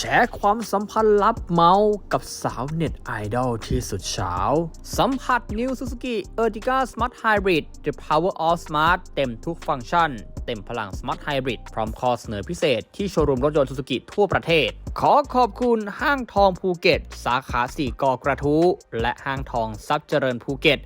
แชร์ความสัมพันธ์ลับเมาส์กับสาวเน็ตไอดอลที่สุดเช้าสัมผัส New Suzuki Ertiga Smart Hybrid The Power of Smart เต็มทุกฟังก์ชัน เต็มพลัง Smart Hybrid พร้อมข้อเสนอพิเศษที่โชว์รูมรถยนต์ Suzuki ทั่วประเทศ ขอขอบคุณห้างทองภูเก็ต สาขาสี่กอกระทู้และห้างทองทรัพย์เจริญภูเก็ต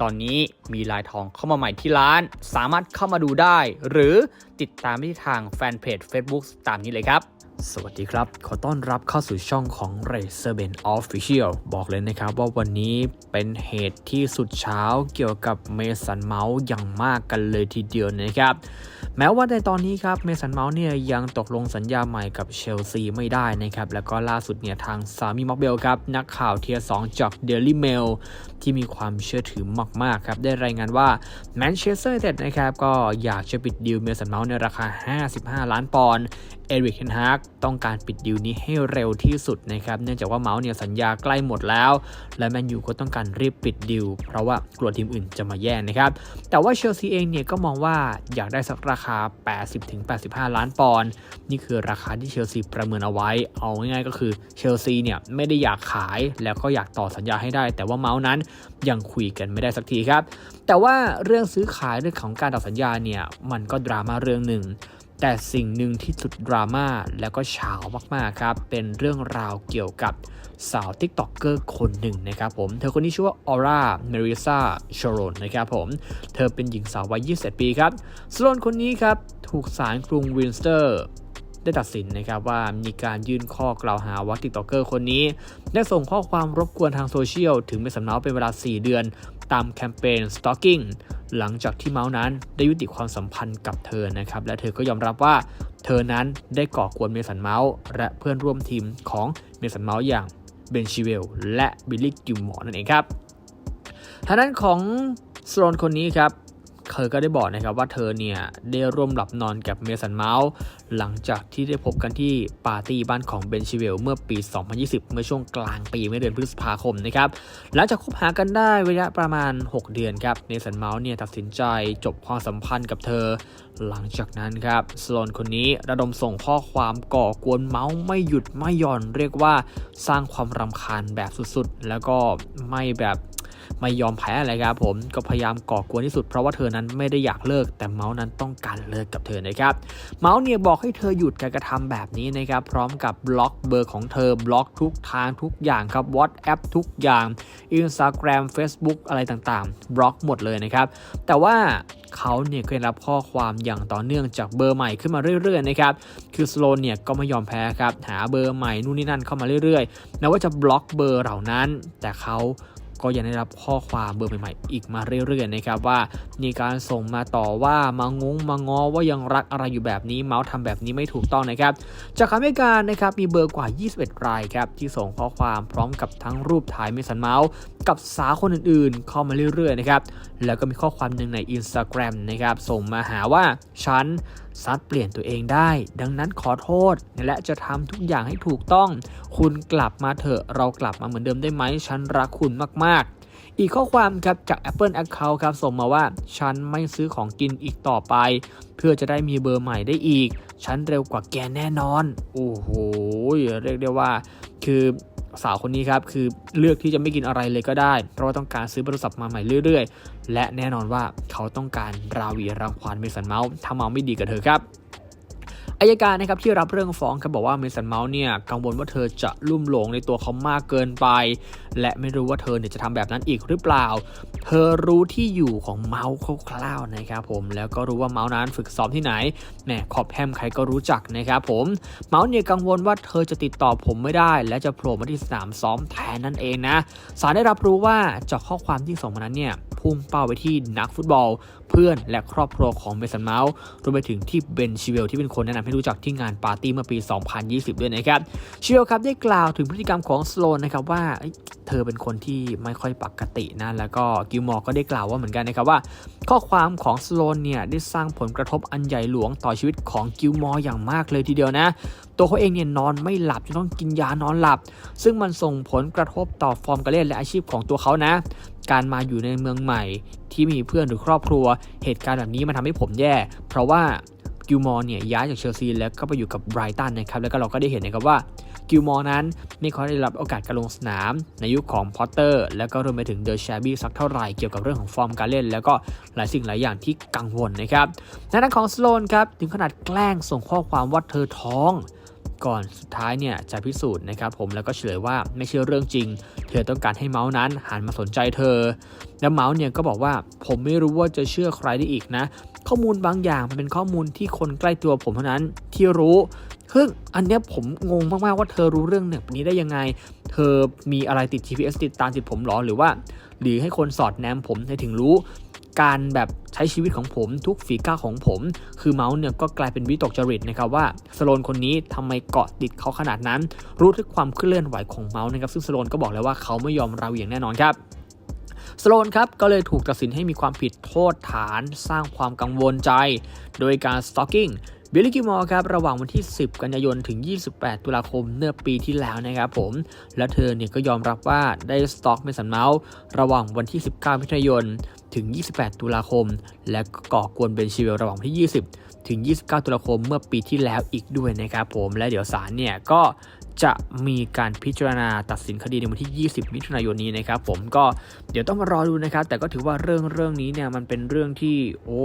ตอนนี้มีลายทองเข้ามาใหม่ที่ร้าน สามารถเข้ามาดูได้ หรือติดตามที่ทางแฟนเพจ Facebook ตามนี้เลยครับ สวัสดีครับ ขอต้อนรับเข้าสู่ช่องของ Racer Ben Official บอกเลยนะครับว่าวันนี้เป็นเหตุที่สุดเช้าเกี่ยวกับเมสันเมาส์อย่างมากกันเลยทีเดียวนะครับ แม้ว่าในตอนนี้ครับเมสันเมาส์เนี่ยยังตกลงสัญญาใหม่กับเชลซีไม่ได้นะครับ แล้วก็ล่าสุดเนี่ยทางซามีม็อกเบลครับ นักข่าวเทียร์2จาก Daily Mail ที่มีความเชื่อถือมาก ๆ ครับ ได้รายงานว่าแมนเชสเตอร์ยูไนเต็ดนะครับ ก็อยากจะปิดดีลเมสันเมาส์ในราคา 55 ล้านปอนด์เอริกเฮนฮากต้องการปิดดีลนี้ให้เร็วที่สุดนะครับ เนื่องจากว่าเมาส์เนี่ยสัญญาใกล้หมดแล้ว และแมนยูก็ต้องการรีบปิดดีลเพราะว่ากลัวทีมอื่นจะมาแย่งนะครับแต่ว่าเชลซีเองเนี่ยก็มองว่าอยากได้สักราคา80-85 ล้านปอนด์นี่คือราคาที่เชลซีประเมินเอาไว้ เอาง่ายๆก็คือเชลซีเนี่ยไม่ได้อยากขายแล้วก็อยากต่อสัญญาให้ได้ แต่ว่าเมาส์นั้นยังคุยกันไม่ได้สักทีครับ แต่ว่าเรื่องซื้อขายเรื่องของการต่อสัญญาเนี่ยมันก็ดราม่าเรื่องหนึ่ง แต่สิ่งหนึ่งที่สุดดราม่าแล้วก็เฉามากๆครับ เป็นเรื่องราวเกี่ยวกับสาว t ิ k t o k เกอร์คนหนึ่งนะครับผม เธอคนนี้ชื่อว่าออร่าเมริซาชโรนนะครับผม เธอเป็นหญิงสาววัย 21 ปีครับสโลนคนนี้ครับ ถูกศาลกรุงวินสเตอร์ได้ตัดสินนะครับว่ามีการยื่นข้อกล่าวหาว่าติ๊กต็อกเกอร์คนนี้ ได้ส่งข้อความรบกวนทางโซเชียลถึงเป็นสำเนาเป็นเวลา 4 เดือน ตามแคมเปญ stalking หลังจากที่เมาส์นั้นได้ยุติความสัมพันธ์กับเธอนะครับและเธอก็ยอมรับว่าเธอนั้นได้ก่อกวนเมสันเมาส์และเพื่อนร่วมทีมของเมสันเมาส์อย่างเบนชิเวลและบิลลี่กิมมอร์นั่นเองครับทางด้านของสโลนคนนี้ครับ เธอก็ได้บอกนะครับว่าเธอเนี่ยได้ร่วมหลับนอนกับเมสันเมาส์หลังจากที่ได้พบกันที่ปาร์ตี้บ้านของเบนชิเวลเมื่อปี 2020 เมื่อช่วงกลางปีเมื่อเดือนพฤษภาคมนะครับหลังจากคบหากันได้ระยะประมาณ 6 เดือนครับเมสันเมาส์เนี่ยตัดสินใจจบความสัมพันธ์กับเธอ หลังจากนั้นครับสโลนคนนี้ระดมส่งข้อความก่อกวนเมาส์ไม่หยุดไม่หย่อนเรียกว่าสร้างความรำคาญแบบสุดๆ แล้วก็ไม่แบบ ไม่ยอมแพ้อะไรครับผมก็พยายามก่อกวนที่สุดเพราะว่าเธอนั้นไม่ได้อยากเลิก แต่เมาส์นั้นต้องการเลิกกับเธอนะครับเมาส์เนี่ยบอกให้เธอหยุดการกระทำแบบนี้นะครับพร้อมกับบล็อกเบอร์ของเธอบล็อกทุกทางทุกอย่างครับ WhatsApp ทุกอย่าง Instagram Facebook อะไรต่างๆ บล็อกหมดเลยนะครับ แต่ว่าเขาเนี่ยก็ได้รับข้อความอย่างต่อเนื่องจากเบอร์ใหม่ขึ้นมาเรื่อยๆนะครับคือสโลนเนี่ยก็ไม่ยอมแพ้ครับหาเบอร์ใหม่นู่นนี่นั่นเข้ามาเรื่อยๆแม้ว่าจะบล็อกเบอร์เหล่านั้น แต่เขา ก็ยังได้รับข้อความเบอร์ใหม่ๆ อีกมาเรื่อยๆนะครับว่ามีการส่งมาต่อว่ามางงมางอว่ายังรักอะไรอยู่แบบนี้เมาส์ทำแบบนี้ไม่ถูกต้องนะครับ จากคำให้การนะครับมีเบอร์กว่า 21 รายครับที่ส่งข้อความพร้อมกับทั้งรูปถ่ายเมสันเมาส์กับสาวคนอื่นๆ เข้ามาเรื่อยๆนะครับแล้วก็มีข้อความหนึ่งใน Instagram นะครับส่งมาหาว่าฉัน ซัดเปลี่ยนตัวเองได้ ดังนั้นขอโทษ และจะทำทุกอย่างให้ถูกต้อง คุณกลับมาเถอะเรากลับมาเหมือนเดิมได้ไหม ฉันรักคุณมากๆอีกข้อความครับจาก Apple Account ครับส่งมาว่า ฉันไม่ซื้อของกินอีกต่อไป เพื่อจะได้มีเบอร์ใหม่ได้อีก ฉันเร็วกว่าแกแน่นอน โอ้โหเรียกได้ว่า คือ สาวคนนี้ครับคือเลือกที่จะไม่กินอะไรเลยก็ได้ เพราะว่าต้องการซื้อโทรศัพท์มาใหม่เรื่อยๆ และแน่นอนว่าเขาต้องการราวีรังควานเมสันเมาส์ถ้าเมาไม่ดีกับเธอครับ อายการนะครับที่รับเรื่องฟ้องครับบอกว่าเมสันเมาส์เนี่ยกังวลว่าเธอจะลุ่มหลงในตัวเขามากเกินไป และไม่รู้ว่าเธอเนี่ยจะทำแบบนั้นอีกหรือเปล่า เธอรู้ที่อยู่ของเมาส์คร่าวๆนะครับผมแล้วก็รู้ว่าเมาส์นั้นฝึกซ้อมที่ไหนแหมขอบแฮมใครก็รู้จักนะครับผมเมาส์เนี่ยกังวลว่าเธอจะติดต่อผมไม่ได้ และจะโผล่มาที่สนามซ้อมแทนนั่นเองนะศาลได้รับรู้ว่าจากข้อความที่ส่งมานั้นเนี่ยพุ่งเป้าไปที่นักฟุตบอล เพื่อนและครอบครัวของเมสันเมาส์รวมไปถึงที่เบนชิเวลที่เป็นคนแนะนำให้รู้จักที่งานปาร์ตี้เมื่อปี 2020 ด้วยนะครับชิเวลครับได้กล่าวถึงพฤติกรรมของสโลนนะครับว่าเอ้ยเธอเป็นคนที่ไม่ค่อยปกตินะแล้วก็กิลมอร์ก็ได้กล่าวว่าเหมือนกันนะครับว่า ข้อความของสโลนเนี่ยได้สร้างผลกระทบอันใหญ่หลวงต่อชีวิตของกิลมอร์อย่างมากเลยทีเดียวนะ ตัวเขาเองเนี่ยนอนไม่หลับจนต้องกินยานอนหลับ ซึ่งมันส่งผลกระทบต่อฟอร์มการเล่นและอาชีพของตัวเขานะ การมาอยู่ในเมืองใหม่ ที่มีเพื่อนหรือครอบครัว เหตุการณ์แบบนี้มันทำให้ผมแย่ เพราะว่ากิลมอร์เนี่ยย้ายจากเชลซีแล้วก็ไปอยู่กับไบรตันนะครับแล้วก็เราก็ได้เห็นนะครับว่ากิลมอร์นั้นไม่ค่อยได้รับโอกาสการลงสนาม ในยุคของพอตเตอร์ แล้วก็รวมไปถึงเดอะแชบี้สักเท่าไหร่เกี่ยวกับเรื่องของฟอร์มการเล่น แล้วก็หลายสิ่งหลายอย่างที่กังวลนะครับในด้านของสโลนครับถึงขนาดแกล้งส่งข้อความว่าเธอท้อง ก่อนสุดท้ายเนี่ยจะพิสูจน์นะครับผมแล้วก็เฉลยว่าไม่ใช่เรื่องจริง เธอต้องการให้เมาส์นั้นหันมาสนใจเธอ แล้วเมาส์เนี่ยก็บอกว่าผมไม่รู้ว่าจะเชื่อใครได้อีกนะ ข้อมูลบางอย่างมันเป็นข้อมูลที่คนใกล้ตัวผมเท่านั้นที่รู้ซึ่งอันเนี้ยผมงงมากๆว่าเธอรู้เรื่องแบบนี้ได้ยังไง เธอมีอะไรติด GPS ติดตามติดผมหรอหรือว่า หรือให้คนสอดแนมผมให้ถึงรู้ การแบบใช้ชีวิตของผมทุกฝีก้าวของผม คือเมาส์เนี่ยก็กลายเป็นวิตกจริตนะครับว่าสโลนคนนี้ทำไมเกาะติดเขาขนาดนั้น รู้ถึงความเคลื่อนไหวของเมาส์นะครับซึ่งสโลนก็บอกแล้วว่าเขาไม่ยอมเราอย่างแน่นอนครับสโลนครับก็เลยถูกตัดสินให้มีความผิดโทษฐานสร้างความกังวลใจ โดยการ stalking บิลลี่กิมอร์ครับระหว่างวันที่ 10 กันยายนถึง 28 ตุลาคมเมื่อปีที่แล้วนะครับผม และเธอเนี่ยก็ยอมรับว่าได้สต็อกเมสันเมาส์ระหว่างวันที่ 19 มิถุนายน ถึง 28 ตุลาคม และก็ก่อกวนเบนชิเวลระหว่างที่ 20 ถึง 29 ตุลาคมเมื่อปีที่แล้วอีกด้วยนะครับผมและเดี๋ยวศาลเนี่ยก็จะมีการพิจารณาตัดสินคดีในวันที่ 20 มิถุนายนนี้นะครับผมก็เดี๋ยวต้องมารอดูนะครับ แต่ก็ถือว่าเรื่องเรื่องนี้เนี่ยมันเป็นเรื่องที่โอ้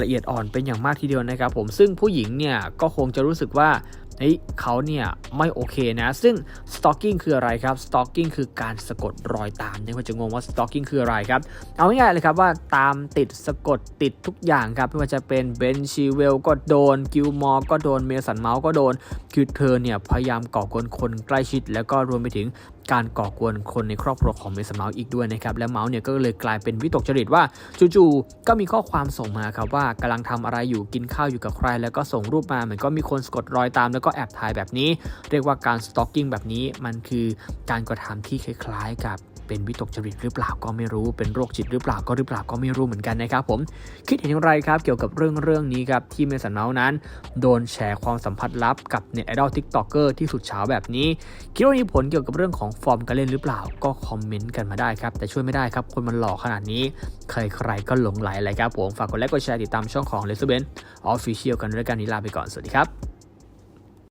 ละเอียดอ่อนเป็นอย่างมากทีเดียวนะครับผมซึ่งผู้หญิงเนี่ยก็คงจะรู้สึกว่า เฮ้ยเขาเนี่ยไม่โอเคนะ ซึ่ง stalking คืออะไรครับ stalking คือการสะกดรอยตามเนี่ยคนจะงงว่า stalking คืออะไรครับ เอาง่ายๆเลยครับว่าตามติดสะกดติดทุกอย่างครับไม่ว่าจะเป็นเบนชีเวลก็โดนกิลมอร์ก็โดนเมสันเมาส์ก็โดน คือเธอเนี่ยพยายามก่อกวนคนใกล้ชิดแล้วก็รวมไปถึง การก่อกวนคนในครอบครัวของเมสันเมาส์อีกด้วยนะครับและเมาส์เนี่ยก็เลยกลายเป็นวิตกจริตว่าจู่ๆก็มีข้อความส่งมาครับว่ากำลังทำอะไรอยู่กินข้าวอยู่กับใคร แล้วก็ส่งรูปมาเหมือนก็มีคนสะกดรอยตามแล้วก็แอบถ่ายแบบนี้ เรียกว่าการสตอกกิ้งแบบนี้มันคือการกระทำที่คล้ายๆกับ เป็นวิตกจริตหรือเปล่าก็ไม่รู้ เป็นโรคจิตหรือเปล่าก็หรือเปล่าก็ไม่รู้เหมือนกันนะครับผม คิดเห็นอย่างไรครับเกี่ยวกับเรื่องเรื่องนี้ครับที่เมสันเมาส์นั้น โดนแชร์ความสัมพันธ์ลับกับเน็ตไอดอลทิกตอกเกอร์ที่สุดเฉาแบบนี้ คิดว่ามีผลเกี่ยวกับเรื่องของฟอร์มการเล่นหรือเปล่าก็คอมเมนต์กันมาได้ครับแต่ช่วยไม่ได้ครับคนมันหล่อขนาดนี้ใครๆก็หลงไหลเลยครับผมฝากกดไลค์กดแชร์ติดตามช่องของ l e s b e n Official กันด้วยกันนี้ลาไปก่อนสวัสดีครับ